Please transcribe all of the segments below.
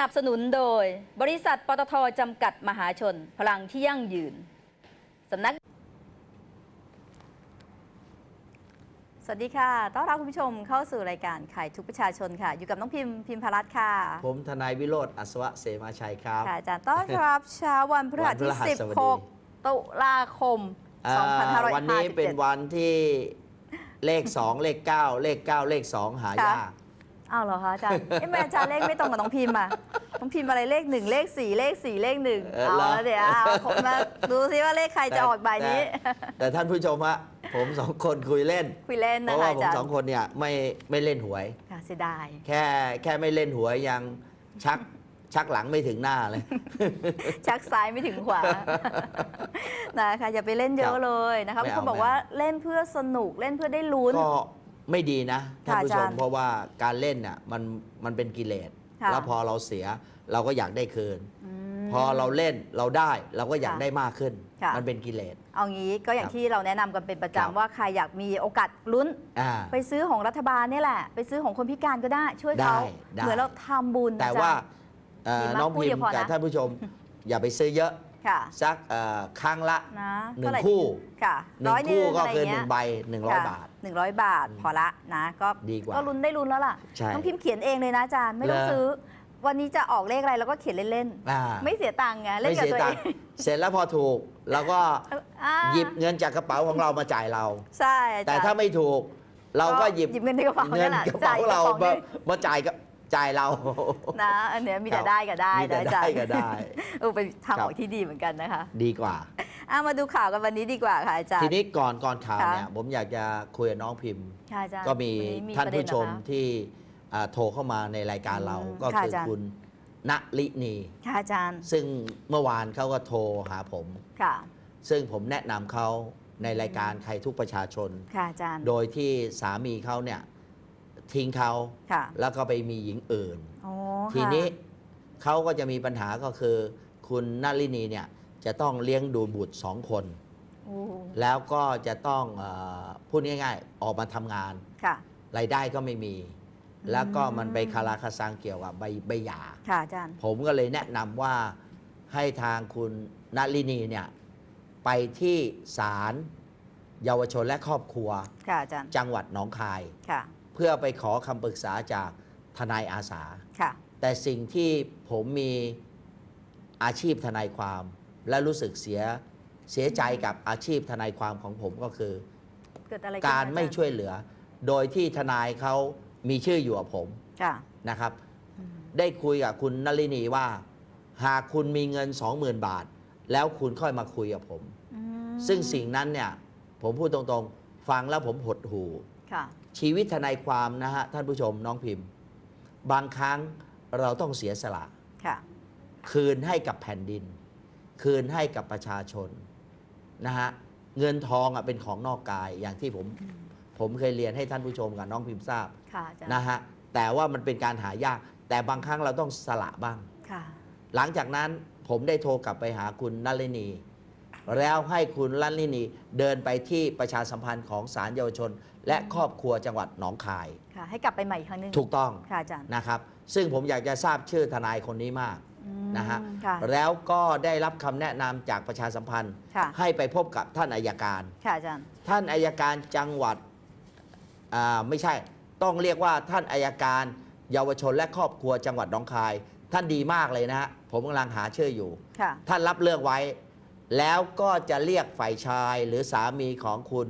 สนับสนุนโดย บริษัทปตทจำกัดมหาชน พลังที่ยั่งยืนสำนัก สวัสดีค่ะ ต้อนรับคุณผู้ชมเข้าสู่รายการขายทุกประชาชนค่ะ อยู่กับน้องพิมพ์พิมพารัตน์ค่ะ ผมทนายวิโรธอัศวะเสมาชัยครับ ค่ะอาจารย์ต้อนรับเช้าวันพฤหัสที่ วันพฤหัสบดี 16 ตุลาคม อ่าวันนี้เป็น2557วันที่เลข 2 เลข 9 เลข 9 เลข 2 หายาก อ้าวเหรอคะอาจารย์เอ๊ะทำไมอาจารย์เลขไม่ตรงกับน้องพิมพ์อะน้องพิมพ์อะไรเลขหนึ่งเลขสี่เลขสี่เลขหนึ่งเออเอาเหรอ แล้วเดี๋ยวเอาผมมาดูซิว่าเลขใครจะออกใบนี้แต่แต่ท่านผู้ชมฮะผมสองคนคุยเล่น คุยเล่นเพนะราะคะว่าอาผมจารย์สองคนเนี่ยไม่ไม่เล่นหวย ค่ะเสียดายแค่แค่ไม่เล่นหวยยังชักชักหลังไม่ถึงหน้าเลย ชักซ้ายไม่ถึงขวา นะคะอย่าไปเล่นเยครัอะบเลยนะคะไม่บางเอาคนบอกไม่เอาว่าเล่นเพื่อสนุกเล่นเพื่อได้ลุ้น ก็ ไม่ดีนะท่านผู้ชค่ะอาจามรย์เพราะว่าการเล่นน่ะมันมันเป็นกิเลสค่ะแล้วพอเราเสียเราก็อยากได้คืนมพอเราเล่นเราได้เราก็อยากค่ะได้มากขึ้นค่ะมันเป็นกิเลสเอางี้ก็อย่างครับที่เราแนะนำกันเป็นประครับจำว่าใครอยากมีโอกาสลุ้นอ่าไปซื้อของรัฐบาลเนี่ยแหละ ไปซื้อของคนพิการก็ได้ช่วยเขาได้ได้เหมือนเราทำบุญแต่อาจารย์ว่าเอ่อดีมากน้องพูดพิเดีมยวพ์พอกับนะท่านผู้ชม อย่าไปซื้อเยอะ ค่ะสักเอ่อครั้งละนะหนึ่งเท่าไร่คู่ค่ะหนึ่งร้อยคู่ก็ะไรคือหเงี้นึ่ยงใบหนึ่งร้อยบาทหนึ่งร้อยบาท พอละนะก็ดีกว่าก็ลุ้นได้ลุ้นแล้วล่ะใช่น้องพิมพ์เขียนเองเลยนะอาจารย์ไม่ต้องเหรอซื้อ วันนี้จะออกเลขอะไรเราก็เขียนเล่นอ่าๆไม่เสียตังค์ไงเล่นไม่กับเสียตัวตัเองค์เสร็จแล้วพอถูกเราก็อ่าหยิบเงินจากกระเป๋าของเรามาจ่ายเรา ใช่อาจารย์แต่ถ้าไม่ถูก เราก็หยิบหยิบเงินในกระเป๋าเงินั่นนแหละกระเป๋าเราจ่ยมาอีกกระป๋องหนึ่งมาจ่ายกับ จ่ายเรานะ อันเนี้ยมีแต่ครับได้ก็ได้มีแต่นะอาจารได้ย์ก็ได้เออเป็นทางครัอบอกที่ดีเหมือนกันนะคะดีกว่า อะมาดูข่าวกันวันนี้ดีกว่าค่ะอาจารย์ ทีนี้ก่อนก่อนข่าวค่ะ เนี่ยผมอยากจะคุยกับน้องพิมพ์ ค่ะอาจารย์ก็มีวันนี้ท่านประเด็ผู้ชมเหรอคะ ที่อ่าโทรเข้ามาในรายการเราอืมก็ค่ะคืออาจารย์ คุณณลินี ค่ะอาจารย์ซึ่งเมื่อวานเขาก็โทรหาผม ค่ะ ซึ่งผมแนะนำเขาในรายการใครทุกประชาชน ค่ะอาจารย์ โดยที่สามีเขาเนี่ย ทิ้งเขาค่ะแล้วก็ไปมีหญิงอื่นโอ้ทีนี้เขาก็จะมีปัญหาก็คือ คุณนลินีเนี่ยจะต้องเลี้ยงดูบุตรสองคน โอ้แล้วก็จะต้องเออพูดง่ายๆ ออกมาทำงานค่ะ รายได้ก็ไม่มีอืมแล้วก็มันไปคาราคาซังเกี่ยวกับใบใบหย่า ค่ะอาจารย์ ผมก็เลยแนะนำว่าให้ทางคุณนลินีเนี่ยไปที่ศาลเยาวชนและครอบครัว ค่ะอาจารย์ จังหวัดหนองคาย ค่ะเพื่อไปขอคำปรึกษาจากทนายอาสา ค่ะ แต่สิ่งที่ผมมีอาชีพทนายความ และรู้สึกเสียเสียใจกับอาชีพทนายความของผมก็คือ เกิดอะไรขึ้นการคะอจไม่ช่วยเหลือ โดยที่ทนายเขามีชื่ออยู่กับผมค่ะนะครับ อืมได้คุยกับคุณนลินีว่า หากคุณมีเงิน 20,000 บาท แล้วคุณค่อยมาคุยกับผม อืมซึ่งสิ่งนั้นเนี่ย ผมพูดตรงๆ ฟังแล้วผมหดหู่ ค่ะ ชีวิตทนายความนะฮะท่านผู้ชมน้องพิมพ์ บางครั้งเราต้องเสียสละค่ะ คืนให้กับแผ่นดิน คืนให้กับประชาชนนะฮะเงินทองอะเป็นของนอกกายอย่างที่ผม ผมเคยเรียนให้ท่านผู้ชมกับน้องพิมพ์ทราบค่ะอาจารย์นะฮะแต่ว่ามันเป็นการหายาก แต่บางครั้งเราต้องสละบ้าง ค่ะ หลังจากนั้นผมได้โทรกลับไปหาคุณนลินี แล้วให้คุณนลินีเดินไปที่ประชาสัมพันธ์ของศาลเยาวชน และครอบครัวจังหวัดหนองคาย ค่ะ ให้กลับไปใหม่อีกครั้งหนึงถูกต้องค่ะอาจารย์นะครับ ซึ่งผมอยากจะทราบชื่อทนายคนนี้มากอืมนะฮะค่ะ แล้วก็ได้รับคำแนะนำจากประชาสัมพันธ์ ค่ะ ให้ไปพบกับท่านอายการ ค่ะอาจารย์ ท่านอายการจังหวัดอ่าไม่ใช่ต้องเรียกว่าท่านอายการเยาวชนและครอบครัวจังหวัดหนองคาย ท่านดีมากเลยนะฮะผมกำลังหาชื่ออยู่ ค่ะ ท่านรับเรื่องไว้ แล้วก็จะเรียกฝ่ายชายหรือสามีของคุณ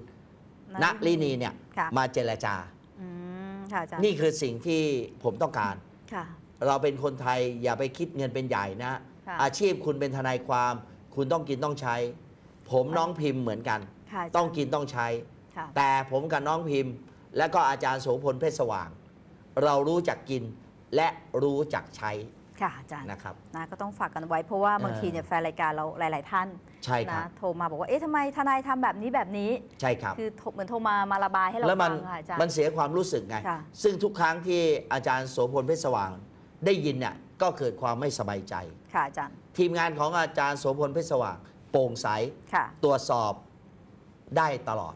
ณลินีเนี่ยค่ะมาเจรจาอืมค่ะอาจารย์นี่คือสิ่งที่ผมต้องการค่ะเราเป็นคนไทยอย่าไปคิดเงินเป็นใหญ่นะค่ะอาชีพคุณเป็นทนายความ คุณต้องกินต้องใช้ ผมน้องพิมพ์เหมือนกันค่ะาจารย์ต้องกินต้องใช้ค่ะแต่ผมกับน้องพิมพ์ และก็อาจารย์โสพลเพชรสว่าง เรารู้จักกินและรู้จักใช้ ค่ะอาจารย์นะครับนะก็ต้องฝากกันไว้เพราะว่าเออบางทีเนี่ยแฟนรายการเราหลาย ๆ ท่านใช่ครับนะโทรมาบอกว่าเอ๊ะทำไมทนายทำแบบนี้แบบนี้ใช่ครับคือโทรเหมือนโทรมามาระบายให้เราแล้วมัฟันงค่ะอาจารย์มันเสียความรู้สึกไงค่ะซึ่งทุกครั้งที่อาจารย์โสพลเพชรสว่าง ได้ยินเนี่ยก็เกิดความไม่สบายใจค่ะอาจารย์ ทีมงานของอาจารย์โสพลเพชรสว่างโปร่งใสค่ะตรวจสอบได้ตลอด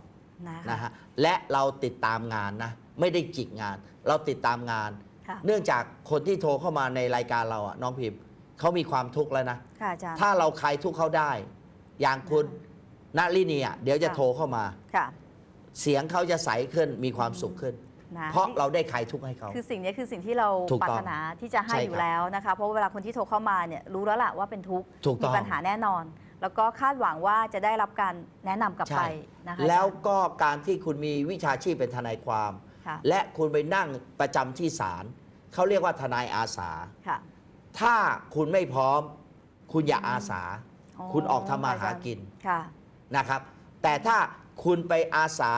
นะคะนะฮะและเราติดตามงานนะไม่ได้จิกงาน เราติดตามงาน ค่ะค่ะ เนื่องจากคนที่โทรเข้ามาในรายการเราอะน้องพิมพ์เขามีความทุกข์แล้วนะ ค่ะอาจารย์ ถ้าเราคลายทุกข์เขาได้ อย่างคุณณลินีอะเดี๋ยวจะค่ะ โทรเข้ามา ค่ะเสียงเขาจะใสขึ้นมีความสุขขึ้น นะเพราะเราได้คลายทุกข์ให้เขา คือสิ่งนี้คือสิ่งที่เราถูกปราต้องรถนาที่จะให้ใช่อยู่ครับแล้วนะคะ เพราะว่าเวลาคนที่โทรเข้ามาเนี่ยรู้แล้วล่ะว่าเป็นทุกข์ถูกต้มีองปัญหาแน่นอน แล้วก็คาดหวังว่าจะได้รับการแนะนำกลับไปใช่นะคะแล้วอาจารย์ก็การที่คุณมีวิชาชีพเป็นทนายความ ค่ะ และคุณไปนั่งประจำที่ศาล เขาเรียกว่าทนายอาสา ค่ะ ถ้าคุณไม่พร้อม คุณอย่าอาสา อ๋อคุณออกทำมาหากินค่ะ นะครับ แต่ถ้าคุณไปอาสา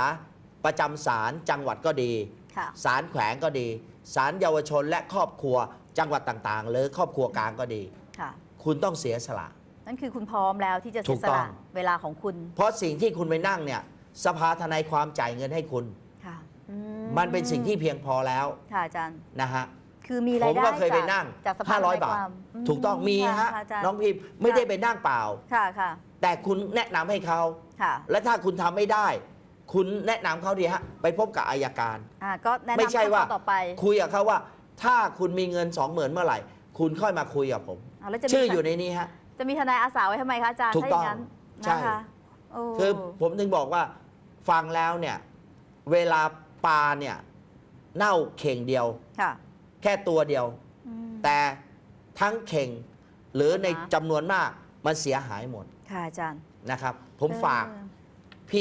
ประจำศาลจังหวัดก็ดี ค่ะ ศาลแขวงก็ดี ศาลเยาวชนและครอบครัวจังหวัดต่างๆ หรือครอบครัวกลางก็ดี ค่ะ คุณต้องเสียสละ นั่นคือคุณพร้อมแล้วที่จะถูเสียกสต้อละงเวลาของคุณ เพราะสิ่งที่คุณไปนั่งเนี่ย สภาทนายความจ่ายเงินให้คุณ ค่ะอืมันเป็นสิ่งที่เพียงพอแล้วค่ะอาจารย์ นะฮะ คือมีผรายมได้ก็เคยไปจากนั่ง จากสภา500ทนยบาทควมถูกต้องมีค่ฮะค่อาจารย์น้องพิมพ์ไม่ได้ไปนั่งเปล่า ค่ะค่ะแต่คุณแนะนำให้เขา ค่ะและถ้าคุณทำไม่ได้ คุณแนะนำเขาดีฮะไปพบกับอายการ อ่าก็แนะนำไม่ใช่ว่า ขั้นตอนต่อไปคุยกับเขาว่า ถ้าคุณมีเงินสองหมื่นเมื่อไหร่ คุณค่อยมาคุยกับผมอ่าแล้วจะมีชื่ออยู่ในนี้ฮะ จะมีทนายอาสาไว้ทำไมคะอาจารย์ถูกถ้าอต้องย่างนั้นใช่ นะคะโคือผมถึงบอกว่าฟังแล้วเนี่ย เวลาปลาเนี่ย เน่าเข่งเดียว ค่ะ แค่ตัวเดียวอืมแต่ทั้งเข่งหรือในอ่าฮะจำนวนมากมันเสียหายหมด ค่ะอาจารย์ นะครับ ผมฝากเอ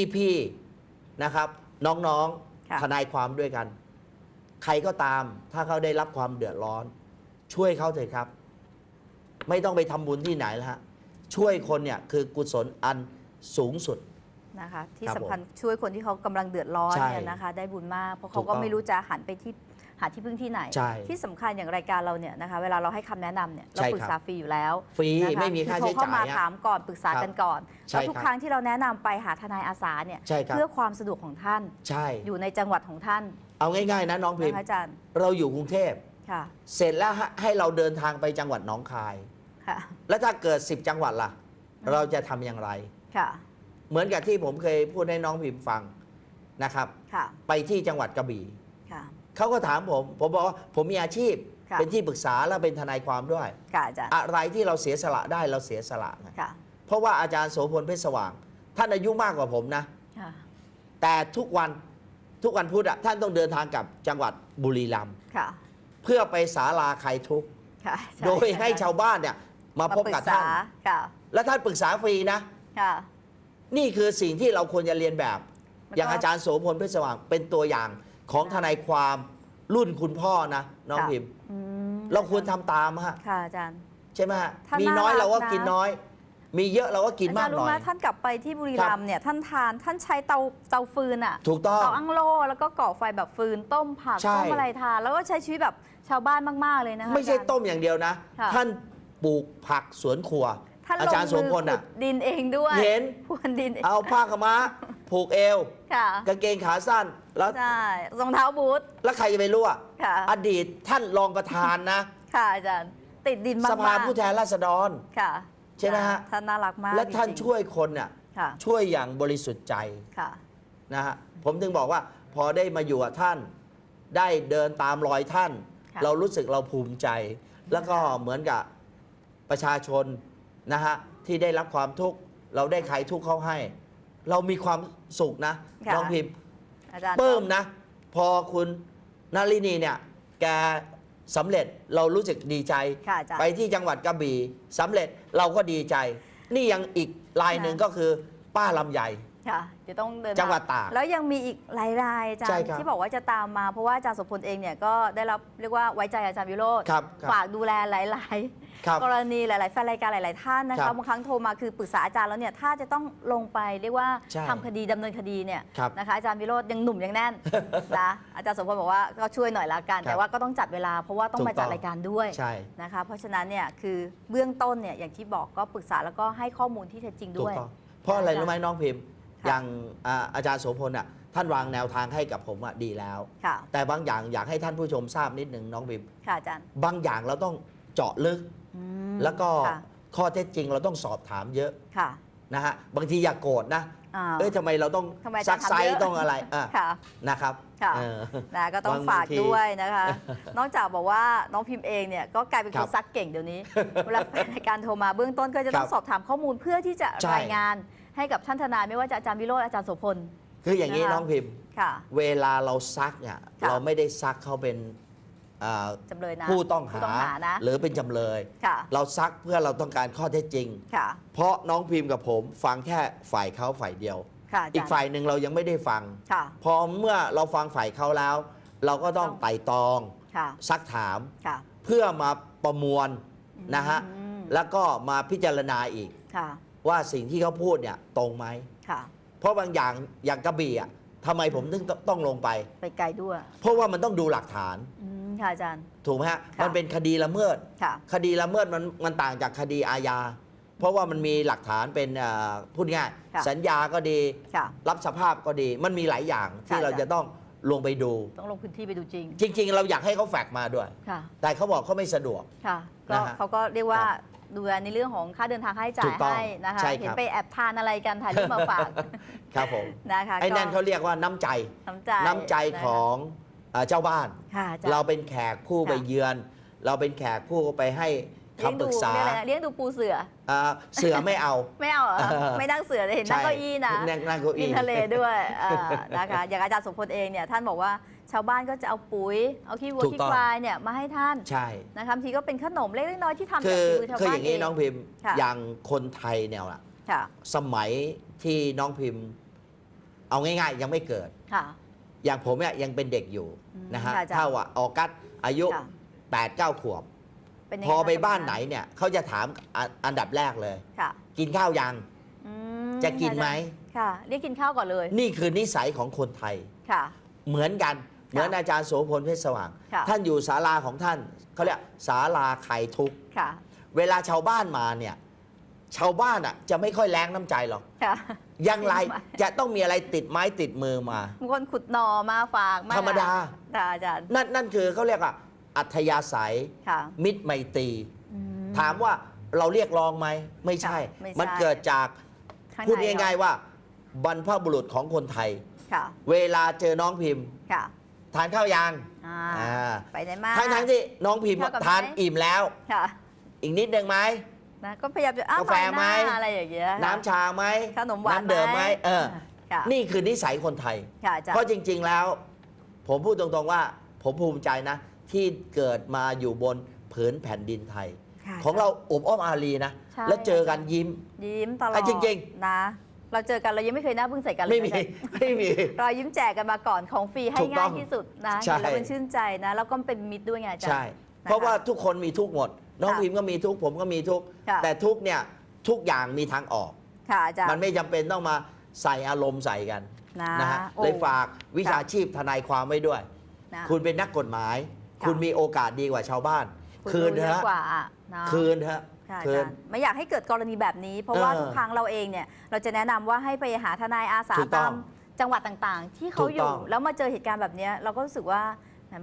อพี่ๆนะครับ น้องค่ะๆทนายความด้วยกัน ใครก็ตาม ถ้าเขาได้รับความเดือดร้อน ช่วยเขาเถอะครับ ไม่ต้องไปทำบุญที่ไหนแล้วฮะ ช่วยคนเนี่ยคือกุศลอันสูงสุด นะคะที่ครับสำคัญช่วยคนที่เขากำลังเดือดร้อนใช่เนี่ยนะคะ ได้บุญมากเพราะถูเขากก็ต้อง ไม่รู้จะหันไปที่ หาที่พึ่งที่ไหน ใช่ที่สำคัญอย่างรายการเราเนี่ยนะคะเวลาเราให้คำแนะนำเนี่ยเราใช่ปรึกครับษาฟรีอยู่แล้วฟรีนะคะไม่มีค่าอโทรใช้เข้าจ่ายมาฮะถามก่อนปรึกษาครับกันก่อนใช่แล้วทุกครับ ครั้งที่เราแนะนำไปหาทนายอาสาเนี่ยใช่ครับเพื่อความสะดวกของท่าน ใช่ อยู่ในจังหวัดของท่านเอาง่ายๆนะน้องพิมนะคะพ์อาจารย์เราอยู่กรุงเทพ ค่ะเสร็จแล้วให้เราเดินทางไปจังหวัดหนองคาย ค่ะ แล้วถ้าเกิด 10 จังหวัดล่ะอืมเราจะทำอย่างไร ค่ะเหมือนกับที่ผมเคยพูดให้น้องพิมพ์ฟังนะครับ ค่ะ ไปที่จังหวัดกระบี่ค่ะ เขาก็ถามผม ผมบอกว่าผมมีอาชีพ ค่ะ เป็นที่ปรึกษาและเป็นทนายความด้วย ค่ะอาจารย์อะไรที่เราเสียสละได้เราเสียสละไงค่ะเพราะว่าอาจารย์โสพลเพชรสว่าง ท่านอายุมากกว่าผมนะ ค่ะ แต่ทุกวันทุกวันพุธอะท่านต้องเดินทางกลับจังหวัดบุรีรัมย์ค่ะเพื่อไปศาลาใครทุกข์ค่ะช่โดยให้ชาวบ้านเนี่ยมาพบกับท่าน มปรึษค่ะและท่านปรึกษาฟรีนะ ค่ะ นี่คือสิ่งที่เราควรจะเรียนแบบแล้วก็ อย่างอาจารย์โสพลเพชรสว่างเป็นตัวอย่าง ของทนายความรุ่นคุณพ่อนะน้องค่ะพิมพ์ อืมเราควรทำตามฮะค่ะอาจารย์ ใช่ไหมฮะท่านมีน้อยน่ารักเราก็นะกินน้อย มีเยอะเราก็กินากอามจารย์หรู้น่อไหมยท่านกลับไปที่บุรีรัมย์เนี่ยท่านทานท่านใช้เตาเตาฟืนอะถูกต้อง เตาอั้งโลแล้วก็ก่อไฟแบบฟืนต้มผักใช่ ต้มอะไรทาน แล้วก็ใช้ชีวิตแบบชาวบ้านมาก ๆ เลยนะคะไม่ใช่อาจารย์ ต้มอย่างเดียวนะ ค่ะ ท่านปลูกผักสวนครัว ท่านอาลงจารย์โสมือพขุลอะดดินเองด้วยเห็น พรวนดินเองเอาผ้าขาวม้าผูกเอวค่ะ กางเกงขาสั้น แล้วใช่รองเท้าบูทแล้วใครจะไปรู้อะค่ะ อดีตท่านรองประธานนะ ค่ะอาจารย์ ติดดินมากๆสภาผู้แทนราษฎร ค่ะใช่ไหมฮะ ท่านน่ารักมากและท่านจริงๆช่วยคนเนี่ยค่ะ ช่วยอย่างบริสุทธิ์ใจค่ะ นะฮะผมถึงบอกว่าพอได้มาอยู่กับท่าน ได้เดินตามรอยท่าน ค่ะ เรารู้สึกเราภูมิใจ แล้วก็เหมือนกับประชาชนนะฮะที่ได้รับความทุกข์เราได้ใครทุกข์เขาให้ เรามีความสุขนะค่ะ น้องพิมพ์ อาจารย์ปลื้มนะ พอคุณนารินีเนี่ย แกสำเร็จเรารู้สึกดีใจ ค่ะอาจารย์ ไปที่จังหวัดกระบี่สำเร็จเราก็ดีใจ นี่ยังอีกลายหนึ่งค่ะก็คือป้าลำไย ค่ะเดี๋ยวต้องเดินจังหวัดตากแล้วยังมีอีกหลายรายอาจารใช่ย์ครับที่บอกว่าจะตามมาเพราะว่าอาจารย์สมพลเองเนี่ยก็ได้รับเรียกว่าไว้ใจอาจารย์วิโรธครับครับ ฝากดูแลหลายครับๆกรณีหลาย ๆ แฟนรายการหลาย ๆ ท่านนะครัคะบบางครั้งโทรมาคือปรึกษาอาจารย์แล้วเนี่ยถ้าจะต้องลงไปเรียกว่าใช่ทำคดีดำเนินคดีเนี่ยครับนะคะอาจารย์วิโรธยังหนุ่มยังแน่น นะอาจารย์สมพลบอกว่าก็ช่วยหน่อยละกัน ครับแต่ว่าก็ต้องจัดเวลาเพราะว่าต้องถูกมาจัดต้อง รายการด้วยใช่ นะคะเพราะฉะนั้นเนี่ยคือเบื้องต้นเนี่ยอย่างที่บอกก็ปรึกษาแล้วก็ให้ข้อมูลที่เท็จจริงถูด้กวย ต้องเพราะอะไรรู้ไหมน้องพิมพ์ค่ะ อย่างอ่าอาจารย์โสพลอะท่านวางแนวทางให้กับผมอะดีแล้วค่ะแต่บางอย่างอยากให้ท่านผู้ชมทราบนิดหนึ่งน้องพิมพ์ค่ะอาจารย์บางอย่างเราต้องเจาะลึกอืมแล้วก็ค่ะข้อเท็จจริงเราต้องสอบถามเยอะค่ะนะฮะบางทีอย่าโกรธนะอ่าเอ้ยทำไมเราต้องทำไมอาจาซัรย์กไซทำเยอะต้องอะไรอะค่ะนะครับค่ะเออนะก็ต้องบางฝากทีด้วยนะคะ นอกจากบอกว่าน้องพิมพ์เองเนี่ยก็กลายเป็นคครับนซักเก่งเดี๋ยวนี้ เวลาเป็นรายการโทรมาเบื้องต้นก็จะต้องครับสอบถามข้อมูลเพื่อที่จะใช่รายงาน ให้กับท่านทนายไม่ว่าจะอาจารย์วิโรจน์อาจารย์โสพล คืออย่างนี้นะคะ น้องพิมพ์ ค่ะ เวลาเราซักเนี่ยค่ะ เราไม่ได้ซักเขาเป็นอ่าจำเลยนะผู้ต้องผู้หาต้องหา นะ หรือเป็นจำเลย ค่ะ เราซักเพื่อเราต้องการข้อเท็จจริง ค่ะ เพราะน้องพิมพ์กับผมฟังแค่ฝ่ายเขาฝ่ายเดียว ค่ะอาอีจากรย์ฝ่ายหนึ่งเรายังไม่ได้ฟัง ค่ะ พอเมื่อเราฟังฝ่ายเขาแล้ว เราก็ต้องต้องไต่ตอง ค่ะ ซักถาม ค่ะเพื่อมาประมวลนะฮะ อืมแล้วก็มาพิจารณาอีก ค่ะ ว่าสิ่งที่เขาพูดเนี่ยตรงไหมค่ะ เพราะบางอย่างอย่างกระบี่อะทำไมผมถึงต้องลงไป ไปไกลด้วย เพราะว่ามันต้องดูหลักฐานอืมค่ะอาจารย์ ถูกไหมฮะค่ะมันเป็นคดีละเมิดค่ะคดีละเมิดมันมันต่างจากคดีอาญา เพราะว่ามันมีหลักฐานเป็นเอ่อพูดง่ายค่ะสัญญาก็ดีค่ะรับสภาพก็ดี มันมีหลายอย่างที่ค่ะเราจะต้องลงไปดู ต้องลงพื้นที่ไปดูจริง จริง ๆ เราอยากให้เขาแฟกซ์มาด้วยค่ะแต่เขาบอกเขาไม่สะดวกค่ะก็นะฮะเขาก็เรียกว่าครับ ดูแลในเรื่องของค่าเดินทางค่าใช้จ่าถูยกต้องให้นะคะใช่ครับ เห็นไปแอบทานอะไรกันถ่ายรูปมาฝากครับผมนะคะไอ้นั่นก็เขาเรียกว่าน้ำใจ น้ำใจน้ำใจนะคะของเอ่อเจ้าบ้าน ค่ะอจย์ เราเป็นแขกผู้ค่ะ ไปเยือน เราเป็นแขกผู้ไปให้เลี้ยงคำปดูรึกษาเรียกอะไรนะเลี้ยงดูปูเสือ อ่าเสือไม่เอา ไม่เอาเหรอ เออ ไม่นั่งเสือเลยเห็นนั่งเก้าอี้นะ นั่งนั่งเก้าริอี้มทะเลด้วยอ่านะคะ อย่างอาจารย์สมพลเองเนี่ยท่านบอกว่า ชาวบ้านก็จะเอาปุ๋ย เอาขี้วัวถูกขี้ต้อง ควายเนี่ยมาให้ท่านใช่ นะคะบางทีก็เป็นขนมเล็กๆน้อยๆที่ทำคืจากอฝีมือชาวคือบ้าอนย่างนี้เองน้องพิมพ์ค่ะ อย่างคนไทยเนี่ยล่ะค่ะสมัยที่น้องพิมพ์ เอาง่ายๆ ยังไม่เกิด ค่ะ อย่างผมเนี่ยยังเป็นเด็กอยู่อืมนะฮะค่ะอาจารย์ถ้าว่าออกัสอายุ ค่ะ8 9 ขวบ เป็นยังพงอไปคะบ้านสมัยไหนเนี่ยเขาจะถามอันอันดับแรกเลย ค่ะกินข้าวยัง อืมจะกินไหม ค่ะเรียกกินข้าวก่อนเลยนี่คือนิสัยของคนไทย ค่ะ เหมือนกัน เหมือนอาจารย์โสพลเพชรสว่างค่ะท่านอยู่ศาลาของท่านเขาเรียกศาลาไข่ทุกข์ค่ะเวลาชาวบ้านมาเนี่ยชาวบ้านอะจะไม่ค่อยแรงน้ำใจหรอกค่ะอยังไรไม่จะต้องมีอะไรติดไม้ติดมือมาบางคนขุดหน่อมาฝากมาธรรมดาค่ะอาจารย์นั่นนั่นคือเขาเรียกว่าอัธยาศัยค่ะมิตรไมตรีอืถามว่าเราเรียกร้องไหมไม่ใช่ค่ะไม่ใช่มันเกิดจากข้ในพูดง่ายๆว่า บรรพบุรุษของคนไทยค่ะเวลาเจอน้องพิมพ์ค่ะ ทานข้าวยังอ่าอ่าไปไหนมา ทั้งทั้งๆที่น้องพิมพ์ข้าวกับทานไหม อิ่มแล้ว ค่ะอีกนิดนึงไหม นะก็พยายามจะอ้าวกาแฟไหม น้าอะไรอย่างเงี้ยค่ะน้ำชาไหมขนมหวานน้ำเดิมไหมเออ ค่ะนี่คือนิสัยคนไทย ค่ะอาจารเพราะย์จริง ๆ แล้ว ผมพูดตรงๆว่า ผมภูมิใจนะ ที่เกิดมาอยู่บนผืนแผ่นดินไทยค่ะของเราอบอ้อมอารีนะ ใช่ แล้วเจอกันยิ้ม ยิ้มตลออะดจริง นะ เราเจอกันเรายังไม่เคยหน้าบึ้งใส่กันเลยไม่มี นะ ไม่มีรอยยิ้มแจกกันมาก่อนของฟรีให้ถูกต้ง่าอยงที่สุดนะใช่ เห็นแล้วมันชื่นใจนะ แล้วก็เป็นมิตรด้วยไงอาจารย์ใช่เพราะว่าทุกคนมีทุกข์หมด น้องค่ะพิมพ์ก็มีทุกข์ผมก็มีทุกข์ค่ะ แต่ทุกข์เนี่ยทุกอย่างมีทางออก ค่ะอาจารย์มันไม่จำเป็นต้องมาใส่อารมณ์ใส่กันนะนะฮะโอ้ เลยฝากวิชาชีพทนายความไว้ด้วย นะ คุณเป็นนักกฎหมาย ค่ะ คุณมีโอกาสดีกว่าชาวบ้านณคืนรู้เถเยอะอะกว่านะ คืนเถอะ ค่ะอาคืจานรย์ไม่อยากให้เกิดกรณีแบบนี้ เพราะว่าเออทุกครั้งเราเองเนี่ยเราจะแนะนำว่าให้ไปหาทนายอาสาถูกต้ตาองมจังหวัดต่างๆ ที่เขาถูกอยู่ต้องแล้วมาเจอเหตุการณ์แบบเนี้ยเราก็รู้สึกว่า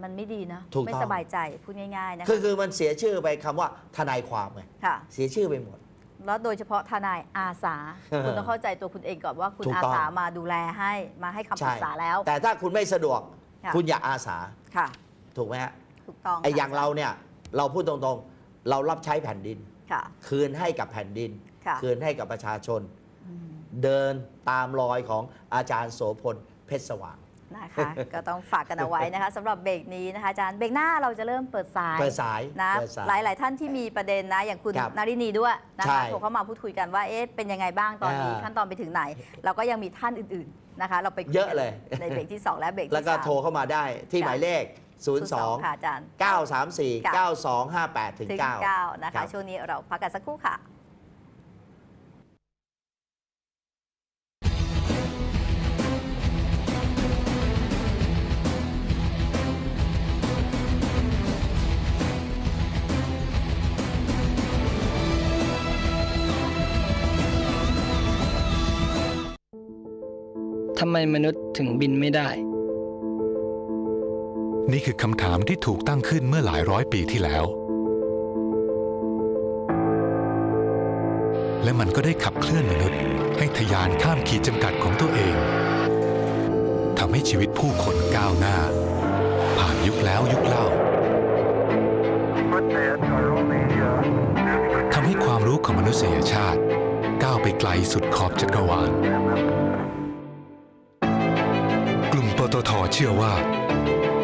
มันไม่ดีนะถูกไม่ต้องสบายใจพูดง่ายๆนะคือคะคือมันเสียชื่อไปคำว่าทนายความไงค่ะเสียชื่อไปหมด แล้วโดยเฉพาะทนายอาสาเออคุณต้องเข้าใจตัวคุณเองก่อนว่าคุณถูกอาต้องสามาดูแลให้มาให้คำปรึกษาแล้ว แต่ถ้าคุณไม่สะดวกค่ะคุณอย่าอาสาค่ะ ถูกไหมฮะถูกต้องไอ้ค่ะอย่างเราเนี่ย เราพูดตรงๆ เรารับใช้แผ่นดิน ค่ะคืนให้กับแผ่นดิน ค่ะคืนให้กับประชาชน อืมเดินตามรอยของอาจารย์โสพลเพชรสว่าง นะคะ ก็ต้องฝากกันเอาไว้นะคะสำหรับเบรกนี้นะคะอาจารย์เบรกหน้าเราจะเริ่มเปิดสาย เปิดสายนะเปิดสาย หลายหลายๆท่านที่มีประเด็นนะ อย่างคุณครับนารินีด้วยนะใช่คะโทรเข้ามาพูดคุยกันว่าเอ๊ะเป็นยังไงบ้างตอนนี้อ่าขั้นตอนไปถึงไหนเราก็ยังมีท่านอื่น ๆ นะคะ เราไปคุเยอะเลย ในเบรกที่ 2 และเบรกที่แล้วก็สาม โทรเข้ามาได้ที่ค่ะ หมายเลข 02 ค่ะอาจารย์02 934 9258ถึงถึง9 9นะครัคะบช่วงนี้เราพักกันสักครู่ค่ะทำไมมนุษย์ถึงบินไม่ได้ นี่คือคำถามที่ถูกตั้งขึ้นเมื่อหลายร้อยปีที่แล้ว และมันก็ได้ขับเคลื่อนมนุษย์ ให้ทะยานข้ามขีดจำกัดของตัวเองทำให้ชีวิตผู้คนก้าวหน้า ผ่านยุคแล้วยุคเล่าทำให้ความรู้ของมนุษยชาติ ก้าวไปไกลสุดขอบจักรวาล กลุ่มปตทเชื่อว่า